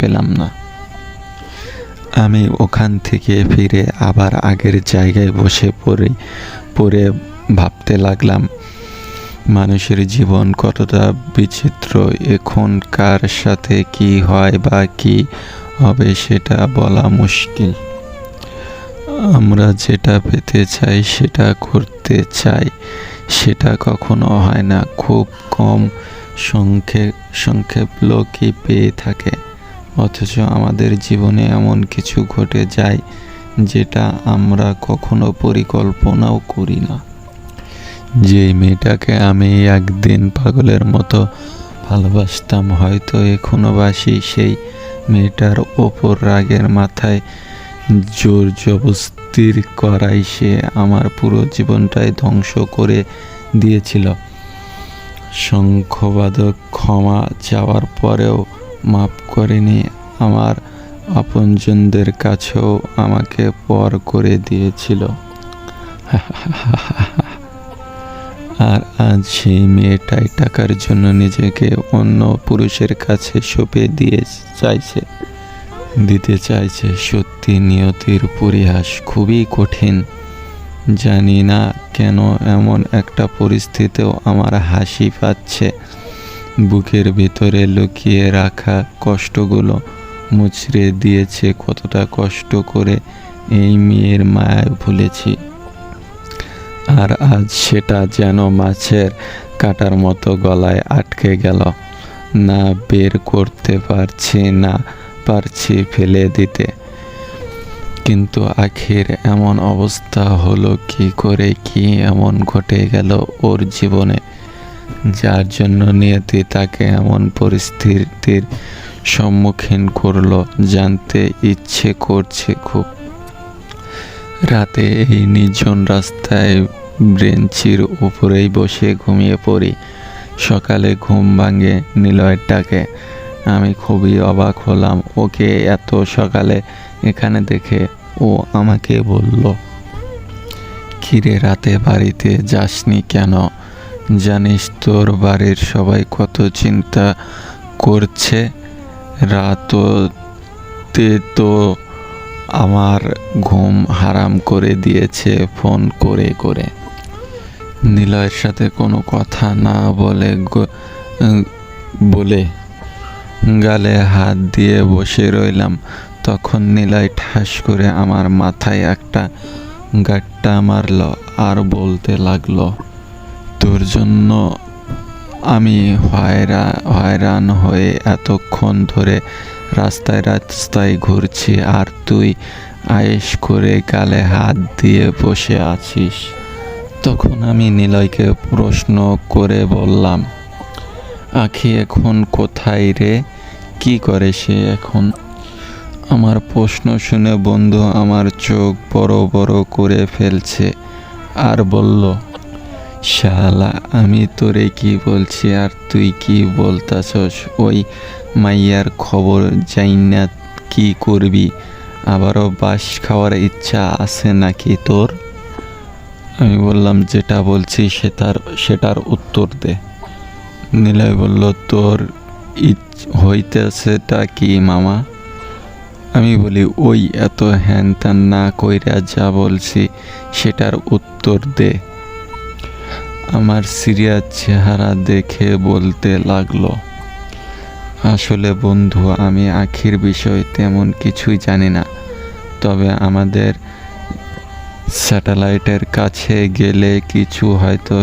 পেলাম না। আমি ওখান থেকে ফিরে আবার আগের জায়গায় বসে পড়ে পড়ে ভাবতে লাগলাম, মানুষের জীবন কতটা বিচিত্র এখন কার সাথে কি হয় বা কি হবে সেটা বলা মুশকিল। আমরা যেটা পেতে চাই সেটা করতে চাই, সেটা কখনো হয় না। খুব কম সংখ্যক সংক্ষেপ লোকই পেয়ে থাকে। অথচ আমাদের জীবনে এমন কিছু ঘটে যায় যেটা আমরা কখনো পরিকল্পনাও করি না। যে মেয়েটাকে আমি একদিন পাগলের মতো ভালোবাসতাম, হয়তো এখনও বাসি সেই মেয়েটার ওপর রাগের মাথায় জোর জবস্তির করাই সে আমার পুরো জীবনটাই ধ্বংস করে দিয়েছিল। শঙ্খবাদক ক্ষমা চাওয়ার পরেও মাফ করেনি আমার আপনজনদের কাছেও আমাকে পর করে দিয়েছিল। আর আজ সেই মেয়েটাই টাকার জন্য নিজেকে অন্য পুরুষের কাছে সঁপে দিয়ে চাইছে। দিতে চাইছে সত্যি নিয়তির পরিহাস খুবই কঠিন। জানি না কেন এমন একটা পরিস্থিতিও আমার হাসি পাচ্ছে। বুকের ভিতরে লুকিয়ে রাখা কষ্টগুলো মুচড়ে দিয়েছে, কতটা কষ্ট করে এই মেয়ের মায়ায় ভুলেছি। আর আজ সেটা যেন মাছের কাটার মতো গলায় আটকে গেল। না বের করতে পারছি, না পারছি ফেলে দিতে। কিন্তু আখির এমন অবস্থা হলো, কি করে কি এমন ঘটে গেল ওর জীবনে? যার জন্য নিয়তি তাকে এমন পরিস্থিতির সম্মুখীন করল, জানতে ইচ্ছে করছে খুব। রাতে এই নির্জন রাস্তায় ব্রেঞ্চির উপরেই বসে ঘুমিয়ে পড়ি। সকালে ঘুম ভাঙে নিলয়ের ডাকে আমি খুবই অবাক হলাম, ওকে এত সকালে এখানে দেখে ও আমাকে বলল, কিরে, রাতে বাড়িতে যাসনি কেন? জানিস তোর বাড়ির সবাই কত চিন্তা করছে? রাততে তো আমার ঘুম হারাম করে দিয়েছে ফোন করে করে। নিলয়ের সাথে কোনো কথা না বলে বলে গালে হাত দিয়ে বসে রইলাম। তখন নিলয় ঠাস করে আমার মাথায় একটা গাট্টা মারল আর বলতে লাগল তোর জন্য আমি হয়রা, হয়রান হয়ে এতক্ষণ ধরে রাস্তায় রাস্তায় ঘুরছি আর তুই আয়েস করে গালে হাত দিয়ে বসে আছিস। তখন আমি নিলয়কে প্রশ্ন করে বললাম, আখি এখন কোথায় রে? কি করে সে এখন? আমার প্রশ্ন শুনে বন্ধু আমার চোখ বড় বড় করে ফেলছে আর বলল শালা, আমি তোরে কি বলছি আর তুই কি বলতাছস? ওই মাইয়ার খবর যাই না কি করবি? আবারও বাস খাওয়ার ইচ্ছা আছে নাকি তোর? আমি বললাম, যেটা বলছি সেটার সেটার উত্তর দে। নিলয় বলল, তোর ইচ- হইতেছেটা কি মামা? আমি বলি, ওই এত হ্যান ত্যান না কইরা যা বলছি সেটার উত্তর দে। আমার সিরিয়াস চেহারা দেখে বলতে লাগল, আসলে বন্ধু, আমি আখির বিষয় তেমন কিছুই জানি না। তবে আমাদের স্যাটেলাইটের কাছে গেলে কিছু হয়তো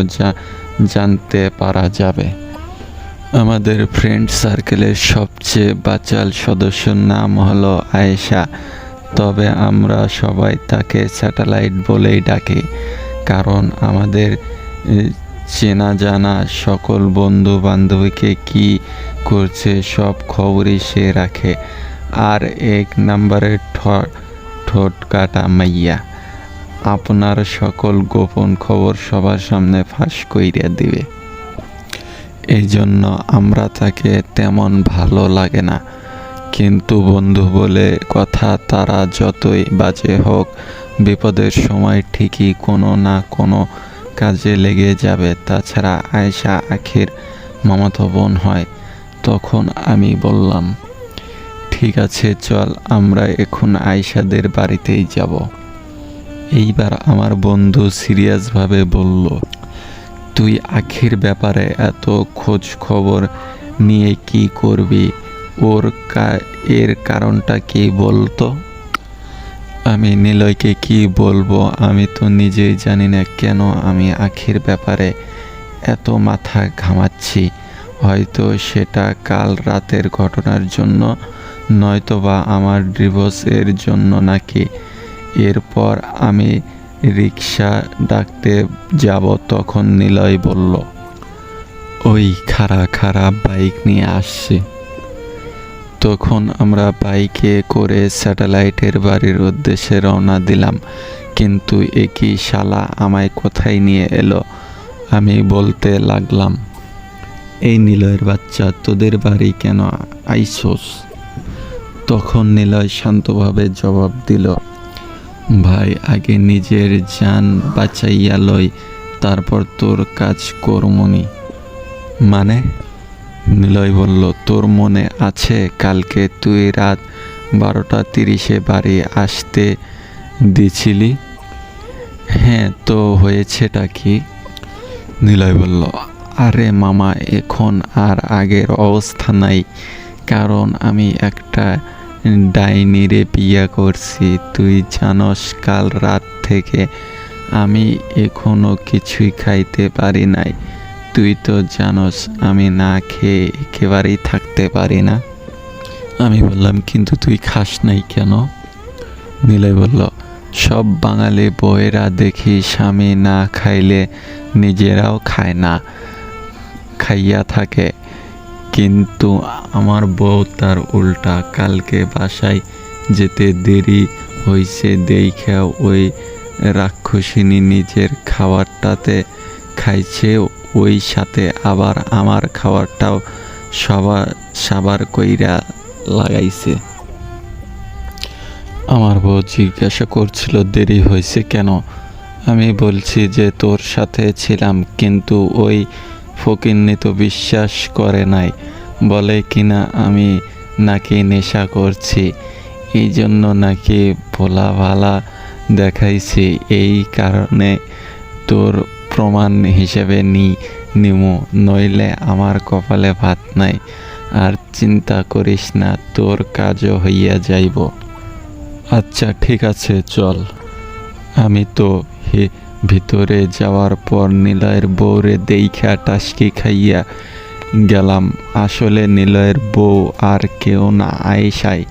জানতে পারা যাবে। আমাদের ফ্রেন্ড সার্কেলের সবচেয়ে বাচাল সদস্যর নাম হলো আয়েশা। তবে আমরা সবাই তাকে স্যাটেলাইট বলেই ডাকি, কারণ আমাদের চেনা জানা সকল বন্ধু বান্ধবীকে কি করছে সব খবরই সে রাখে। আর এক নম্বরের ঠ- ঠোঁট কাটা মাইয়া। আপনার সকল গোপন খবর সবার সামনে ফাঁস কইরা দিবে। এই জন্য আমরা তাকে তেমন ভালো লাগে না। কিন্তু বন্ধু বলে কথা তারা যতই বাজে হোক, বিপদের সময় ঠিকই কোনো না কোনো কাজে লেগে যাবে। তাছাড়া আয়েশা আখির মামাতো বোন হয়, তখন আমি বললাম, ঠিক আছে, চল, আমরা এখন আয়েশাদের বাড়িতেই যাব। এইবার আমার বন্ধু সিরিয়াসভাবে বলল, তুই আখির ব্যাপারে এত খোঁজ খবর নিয়ে কি করবি? ওর কা- এর কারণটা কি বলতো? আমি নিলয়কে কি বলব? আমি তো নিজেই জানি না কেন আমি আখির ব্যাপারে এত মাথা ঘামাচ্ছি। হয়তো সেটা কাল রাতের ঘটনার জন্য, নয়তোবা আমার ডিভোর্সের জন্য নাকি। এরপর আমি রিক্সা ডাকতে যাব তখন নিলয় বলল, ওই খাড়া খাড়া বাইক নিয়ে আসছে। তখন আমরা বাইকে করে স্যাটেলাইটের বাড়ির উদ্দেশ্যে রওনা দিলাম। কিন্তু একই শালা আমায় কোথায় নিয়ে এলো? আমি বলতে লাগলাম, এই নিলয়ের বাচ্চা, তোদের বাড়ি কেন আইসোস? তখন নিলয় শান্তভাবে জবাব দিল, ভাই, আগে নিজের যান বাঁচাইয়া লই, তারপর তোর কাজ করমনি। মানে? নিলয় বলল, তোর মনে আছে কালকে তুই রাত বারোটা তিরিশে বাড়ি আসতে দিছিলি? হ্যাঁ তো হয়েছেটা কি? নিলয় বলল, আরে মামা, এখন আর আগের অবস্থা নাই। কারণ আমি একটা ডাইনিরে বিয়ে করছি। তুই জানস, কাল রাত থেকে আমি এখনও কিছুই খাইতে পারি নাই। তুই তো জানস আমি না খেয়ে একেবারেই থাকতে পারি না। আমি বললাম, কিন্তু তুই খাস নাই কেন? নিলয় বলল, সব বাঙালি বউয়েরা দেখি স্বামী না খাইলে নিজেরাও খায় না, খাইয়া থাকে। কিন্তু আমার বউ তার উল্টা, কালকে বাসায় যেতে দেরি হইছে, দেইখা ওই রাক্ষসিনী নিজের খাবারটাতে খাইছে ওই সাথে আবার আমার খাবারটাও সবার সাবার কইরা লাগাইছে। আমার বউ জিজ্ঞাসা করছিল, দেরি হয়েছে কেন? আমি বলছি যে, তোর সাথে ছিলাম, কিন্তু ওই ফকিন্নি তো বিশ্বাস করে নাই। বলে কিনা আমি নাকি নেশা করছি। এই জন্য নাকি ভোলা ভালা দেখাইছি। এই কারণে তোর প্রমাণ হিসেবে নি, নিমু, নইলে আমার কপালে ভাত নাই। আর চিন্তা করিস না, তোর কাজও হইয়া যাইব। আচ্ছা ঠিক আছে, চল। আমি তো হে, ভিতরে যাওয়ার পর নিলয়ের বউরে দেইখা টাসকি খাইয়া গেলাম। আসলে নিলয়ের বউ আর কেউ না আয়েশাই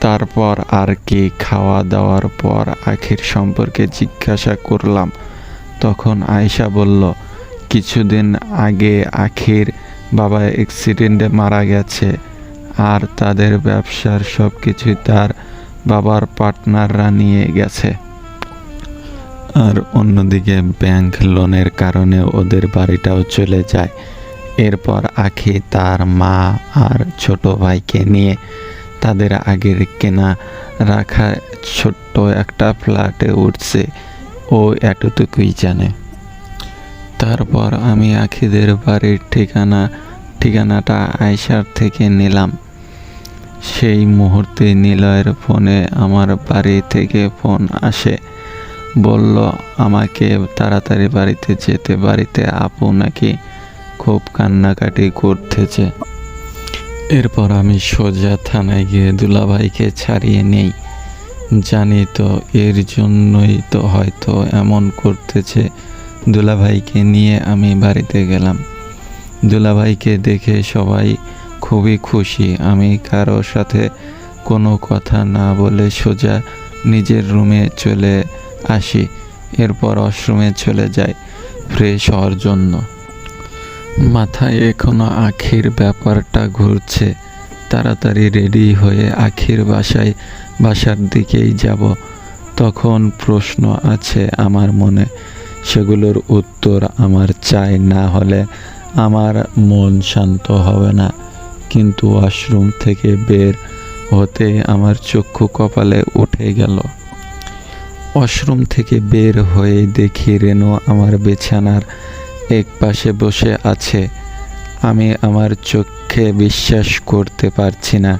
তারপর আর কি খাওয়া দাওয়ার পর আখির সম্পর্কে জিজ্ঞাসা করলাম। তখন আয়েশা বলল, কিছুদিন আগে আখির বাবা অ্যাক্সিডেন্টে মারা গেছে আর তাদের ব্যবসার সব কিছুই তার বাবার পার্টনাররা নিয়ে গেছে। আর অন্যদিকে ব্যাংক লোনের কারণে ওদের বাড়িটাও চলে যায়। এরপর আখি তার মা আর ছোট ভাইকে নিয়ে তাদের আগের কেনা রাখা ছোট্ট একটা ফ্ল্যাটে উঠছে। ও এতটুকুই জানে। তারপর আমি আখিদের বাড়ির ঠিকানা, ঠিকানাটা আয়সার থেকে নিলাম। সেই মুহূর্তে নিলয়ের ফোনে আমার বাড়ি থেকে ফোন আসে। বলল, আমাকে তাড়াতাড়ি বাড়িতে যেতে, বাড়িতে আপু নাকি খুব কান্নাকাটি করতেছে। এরপর আমি সোজা থানায় গিয়ে দুলাভাইকে ছাড়িয়ে নেই। জানি তো, এর জন্যই তো হয়তো এমন করতেছে। দুলাভাইকে নিয়ে আমি বাড়িতে গেলাম। দুলাভাইকে দেখে সবাই খুবই খুশি। আমি কারোর সাথে কোনো কথা না বলে সোজা নিজের রুমে চলে আসি। এরপর ওয়াশরুমে চলে যাই ফ্রেশ হওয়ার জন্য। মাথায় এখনও আখির ব্যাপারটা ঘুরছে। তাড়াতাড়ি রেডি হয়ে আখির বাসায়, বাসার দিকেই যাব। তখন প্রশ্ন আছে আমার মনে। সেগুলোর উত্তর আমার চাই না হলে আমার মন শান্ত হবে না। কিন্তু ওয়াশরুম থেকে বের হতে আমার চক্ষু কপালে উঠে গেল। ওয়াশরুম থেকে বের হয়ে দেখি রেনো আমার বিছানার এক পাশে বসে আছে। আমি আমার চোখে বিশ্বাস করতে পারছি না।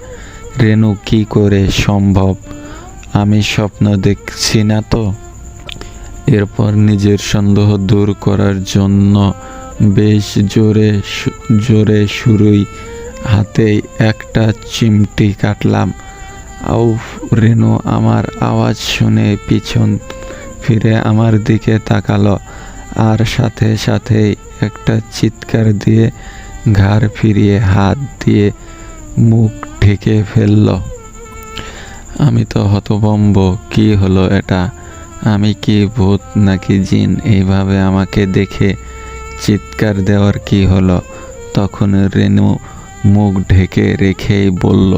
রেনু কি করে সম্ভব? আমি স্বপ্ন দেখছি না তো? এরপর নিজের সন্দেহ দূর করার জন্য বেশ জোরে জোরে শুরুই। হাতেই একটা চিমটি কাটলাম। আউফ রেনু আমার আওয়াজ শুনে পিছন ফিরে আমার দিকে তাকালো। আর সাথে সাথেই একটা চিৎকার দিয়ে ঘাড় ফিরিয়ে হাত দিয়ে মুখ ঢেকে ফেলল। আমি তো হতভম্ব, কি হলো এটা? আমি কি ভূত নাকি জিন? এইভাবে আমাকে দেখে চিৎকার দেওয়ার কি হলো? তখন রেনু মুখ ঢেকে রেখেই বলল,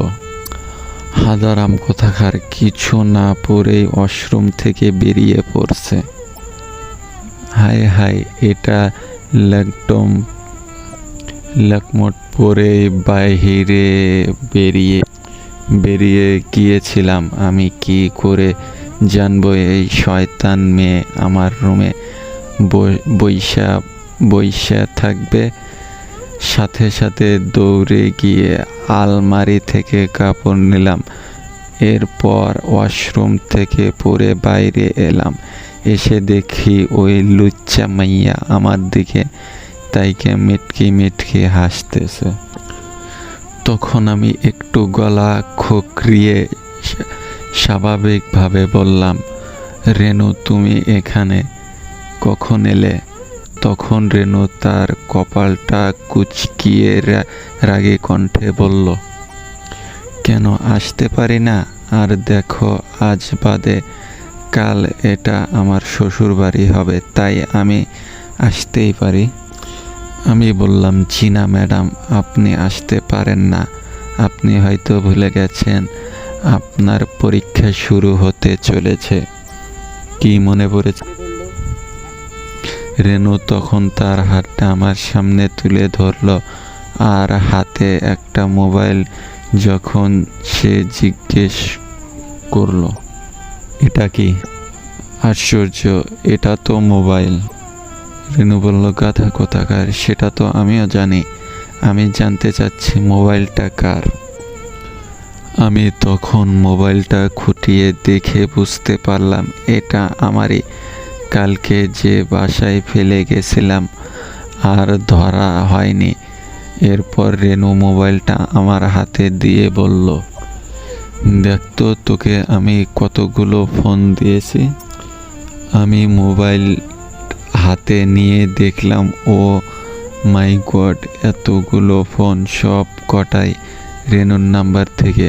হাদারাম কোথাকার, কিছু না পরেই ওয়াশরুম থেকে বেরিয়ে পড়ছে। হায় হায়, এটা ল্যাকটম ল্যাকমট পরে বাইরে বেরিয়ে বেরিয়ে গিয়েছিলাম। আমি কি করে জানব এই শয়তান মেয়ে আমার রুমে? বইসা বইসা থাকবে। সাথে সাথে দৌড়ে গিয়ে আলমারি থেকে কাপড় নিলাম। এরপর ওয়াশরুম থেকে পরে বাইরে এলাম। এসে দেখি ওই লুচ্চা মাইয়া আমার দিকে তাইকে মিটকি মিটকি হাসতেছে। তখন আমি একটু গলা খোকরিয়ে স্বাভাবিকভাবে বললাম, রেনু, তুমি এখানে কখন এলে? তখন রেনু তার কপালটা কুচকিয়ে রাগে কণ্ঠে বলল, কেন আসতে পারি না? আর দেখো, আজ বাদে কাল এটা আমার শ্বশুর বাড়ি হবে, তাই আমি আসতেই পারি। আমি বললাম জি ম্যাডাম, আপনি আসতে পারেন না। আপনি হয়তো ভুলে গেছেন, আপনার পরীক্ষা শুরু হতে চলেছে। কি মনে পড়েছে? রেনু তখন তার হাতটা আমার সামনে তুলে ধরলো আর হাতে একটা মোবাইল যখন সে জিজ্ঞেস করল, এটা কি? আশ্চর্য, এটা তো মোবাইল। রেনু বলল গাধা কোথাকার, সেটা তো আমিও জানি। আমি জানতে চাচ্ছি মোবাইলটা কার। আমি তখন মোবাইলটা খুঁটিয়ে দেখে বুঝতে পারলাম, এটা আমারই। কালকে যে বাসায় ফেলে গেছিলাম, আর ধরা হয়নি। এরপর রেনু মোবাইলটা আমার হাতে দিয়ে বলল দেখতো তোকে আমি কতগুলো ফোন দিয়েছি। আমি মোবাইল হাতে নিয়ে দেখলাম, ও মাই গড, এতগুলো ফোন সব কটাই রেনুর নাম্বার থেকে।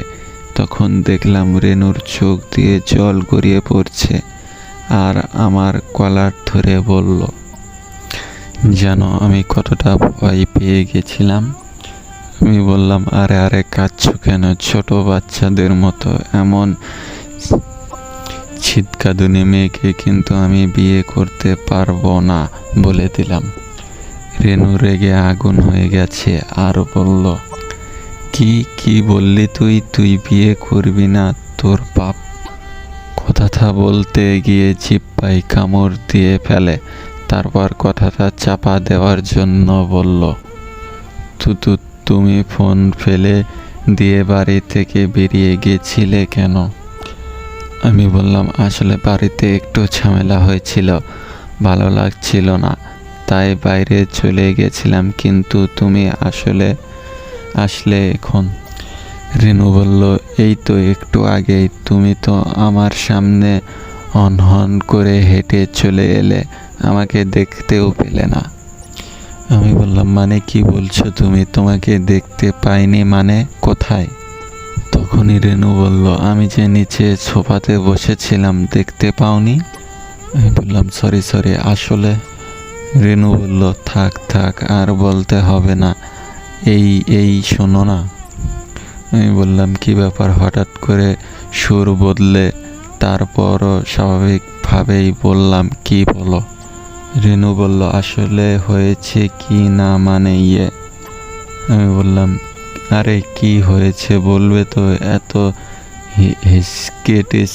তখন দেখলাম রেনুর চোখ দিয়ে জল গড়িয়ে পড়ছে আর আমার কলার ধরে বলল যেন আমি কতটা ভয় পেয়ে গেছিলাম। আমি বললাম, আরে আরে, কাঁদছ কেন? ছোট বাচ্চাদের মতো, এমন ছিটকাদুনি মেয়েকে কিন্তু আমি বিয়ে করতে পারব না বলে দিলাম। রেনু রেগে আগুন হয়ে গেছে আর বলল, কি কি বললি তুই? তুই বিয়ে করবি না? তোর পাপ কথাটা বলতে গিয়ে জিপ্পাই কামড় দিয়ে ফেলে। তারপর কথাটা চাপা দেওয়ার জন্য বলল, তুতু, তুমি ফোন ফেলে দিয়ে বাড়ি থেকে বেরিয়ে গেছিলে কেন? আমি বললাম, আসলে বাড়িতে একটু ঝামেলা হয়েছিল, ভালো লাগছিল না। তাই বাইরে চলে গেছিলাম, কিন্তু তুমি আসলে আসলে এখন? রেনু বলল, এই তো একটু আগেই। তুমি তো আমার সামনে অনহন করে হেঁটে চলে এলে, আমাকে দেখতেও পেলে না। আমি বললাম মানে কি বলছো তুমি? তোমাকে দেখতে পাইনি মানে কোথায়? তখনই রেনু বলল, আমি যে নিচে সোফাতে বসেছিলাম, দেখতে পাওনি? আমি বললাম, সরি সরি, আসলে। রেনু বলল, থাক থাক, আর বলতে হবে না। এই এই শোনো না। আমি বললাম, কি ব্যাপার? হঠাৎ করে সুর বদলে তারপরও স্বাভাবিকভাবেই বললাম, কি বলো? রেনু বলল, আসলে হয়েছে কি না মানে ইয়ে? আমি বললাম আরে কি হয়েছে বলবে তো? এত হেসকেটেস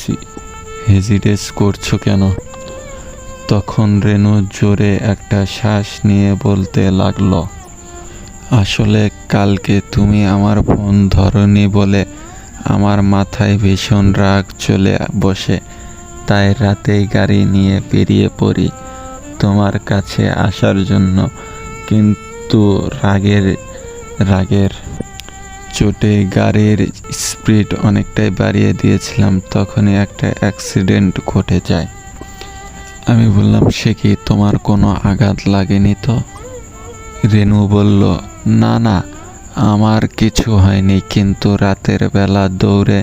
হেজিটেস করছ কেন? তখন রেনু জোরে একটা শ্বাস নিয়ে বলতে লাগল, আসলে কালকে তুমি আমার ফোন ধরনি বলে আমার মাথায় ভীষণ রাগ চলে বসে। তাই রাতেই গাড়ি নিয়ে বেরিয়ে পড়ি তোমার কাছে আসার জন্য। কিন্তু রাগের রাগের চোটে গাড়ির স্পিড অনেকটাই বাড়িয়ে দিয়েছিলাম, তখনই একটা অ্যাক্সিডেন্ট ঘটে যায়। আমি বললাম, সে কি তোমার কোনো আঘাত লাগেনি তো? রেনু বলল, না না, আমার কিছু হয়নি, কিন্তু রাতের বেলা দৌড়ে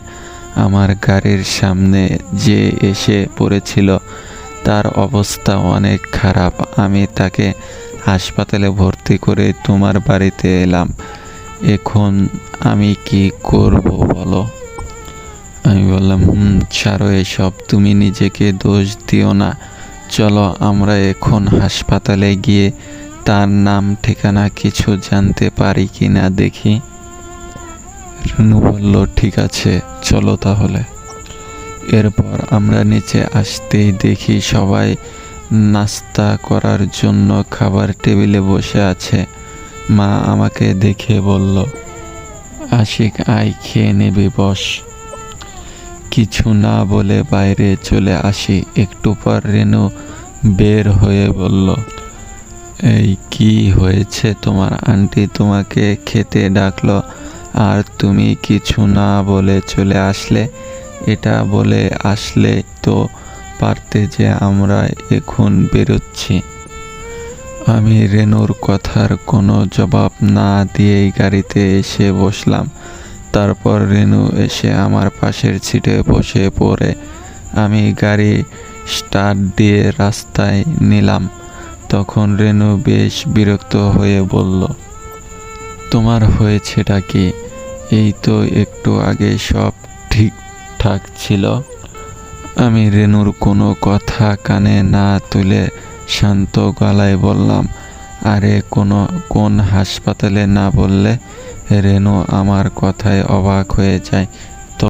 আমার গাড়ির সামনে যে এসে পড়েছিল, তার অবস্থা অনেক খারাপ। আমি তাকে হাসপাতালে ভর্তি করে তোমার বাড়িতে এলাম। এখন আমি কি করব বলো? আমি বললাম, হুম, ছাড়ো এসব, তুমি নিজেকে দোষ দিও না। চলো আমরা এখন হাসপাতালে গিয়ে তার নাম, ঠিকানা কিছু জানতে পারি কি না দেখি। রুনু বলল, ঠিক আছে, চলো তাহলে। এরপর আমরা নিচে আসতেই দেখি সবাই নাস্তা করার জন্য খাবার টেবিলে বসে আছে। মা আমাকে দেখে বলল, আশিক আই খেয়ে নেবে, বস। কিছু না বলে বাইরে চলে আসি। একটু পর রেনু বের হয়ে বলল, এই কি হয়েছে? তোমার আন্টি তোমাকে খেতে ডাকলো, আর তুমি কিছু না বলে চলে আসলে। এটা বলে আসলে তো পারতে যে আমরা এখন বেরোচ্ছি। আমি রেনুর কথার কোনো জবাব না দিয়েই গাড়িতে এসে বসলাম। তারপর রেনু এসে আমার পাশের সিটে বসে পড়ে। আমি গাড়ি স্টার্ট দিয়ে রাস্তায় নিলাম। তখন রেনু বেশ বিরক্ত হয়ে বলল, তোমার হয়েছেটা কি? এই তো একটু আগে সব ঠিকঠাক ছিল আমি রেনুর কোনো কথা কানে না তুলে শান্ত গলায় বললাম, আরে, কোনো কোন হাসপাতালে না বললে রেনু আমার কথায় অবাক হয়ে যায়।